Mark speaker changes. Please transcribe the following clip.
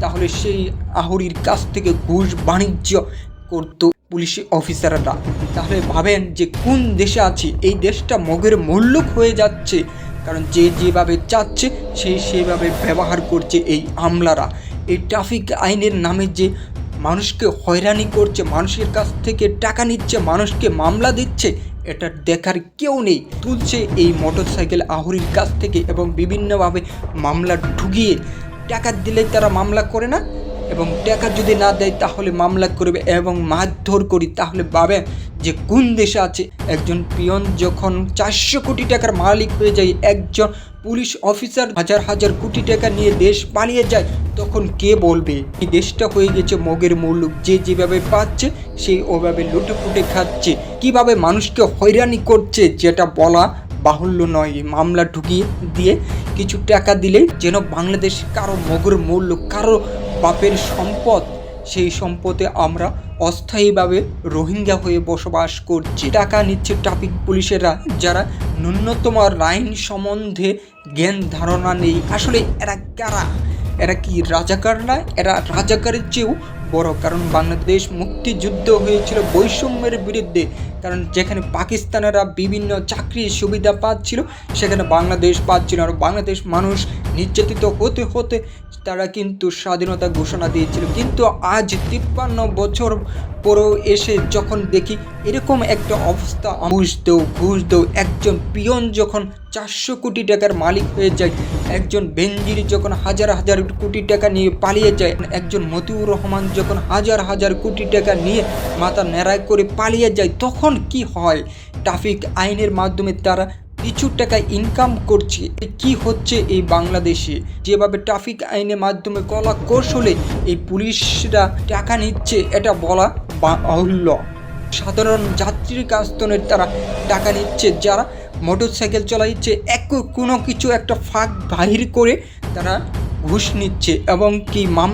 Speaker 1: তাহলে সেই আহুরির কাছ থেকে ঘুষ বাণিজ্য করতো পুলিশ অফিসাররা। তাহলে ভাবেন যে কোন দেশে আছে, এই দেশটা মগের মূল্যক হয়ে যাচ্ছে, কারণ যে যেভাবে চাচ্ছে সেই সেভাবে ব্যবহার করছে এই আমলারা। এই ট্রাফিক আইনের নামে যে মানুষকে হয়রানি করছে, মানুষের কাছ থেকে টাকা নিচ্ছে, মানুষকে মামলা দিচ্ছে, এটা দেখার কেউ নেই। তুলছে এই মোটরসাইকেল আহুরির কাছ থেকে এবং বিভিন্নভাবে মামলা ঢুকিয়ে টাকা দিলেই তারা মামলা করে না। এবং টাকা যদি না দেয়, তাহলে মামলা করবে এবং মারধর করি। তাহলে ভাবেন যে কোন দেশে আছে? একজন পিয়ন যখন চারশো কোটি টাকার মালিক হয়ে যায়, একজন পুলিশ অফিসার হাজার হাজার কোটি টাকা নিয়ে দেশ পালিয়ে যায়, তখন কে বলবে? এই দেশটা হয়ে গেছে মগের মুল্লুক যে যেভাবে পাচ্ছে সেই ওভাবে লুটে ফুটে খাচ্ছে। কীভাবে মানুষকে হয়রানি করছে, যেটা বলা বাহুল্য নয় মামলা ঢুকিয়ে দিয়ে কিছু টাকা দিলেই যেন বাংলাদেশ কারও মগের মূল্য, কারও বাপের সম্পদ, সেই সম্পদে আমরা অস্থায়ীভাবে রোহিঙ্গা হয়ে বসবাস করছি। টাকা নিচ্ছে ট্রাফিক পুলিশেরা, যারা ন্যূনতম আইন সম্বন্ধে জ্ঞান ধারণা নেই। আসলে এরা কারা? এরা কি রাজাকার না? এরা রাজাকারের চেয়েও বড়, কারণ বাংলাদেশ মুক্তিযুদ্ধ হয়েছিল বৈষম্যের বিরুদ্ধে। কারণ যেখানে পাকিস্তানেরা বিভিন্ন চাকরি সুবিধা পাচ্ছিল, সেখানে বাংলাদেশ পাচ্ছিল আর বাংলাদেশ মানুষ নির্যাতিত হতে হতে তারা কিন্তু স্বাধীনতা ঘোষণা দিয়েছিল। কিন্তু আজ তিপ্পান্ন বছর পরেও এসে যখন দেখি, এরকম একটা অবস্থা। ঘুষ দেও ঘুষ দেও, একজন পিয়ন যখন চারশো কোটি টাকার মালিক হয়ে যায়, একজন বেঞ্জির যখন হাজার হাজার কোটি টাকা নিয়ে পালিয়ে যায়, একজন মতিউর রহমান যখন হাজার হাজার কোটি টাকা নিয়ে মাথা ন্যাড়ায় করে পালিয়ে যায়, তখন কি হয়? ট্রাফিক আইনের মাধ্যমে তারা কিছু টাকা ইনকাম করছে। কি হচ্ছে এই বাংলাদেশে? যেভাবে ট্রাফিক আইনের মাধ্যমে কলা কৌশলে এই পুলিশরা টাকা নিচ্ছে, এটা বলা বাহুল্য। সাধারণ যাত্রীর কাছ তারা টাকা নিচ্ছে, যারা মোটরসাইকেল চালাচ্ছে, এক কোনো কিছু একটা ফাঁক বাহির করে তারা ঘুষ নিচ্ছে, এবং কি মামলা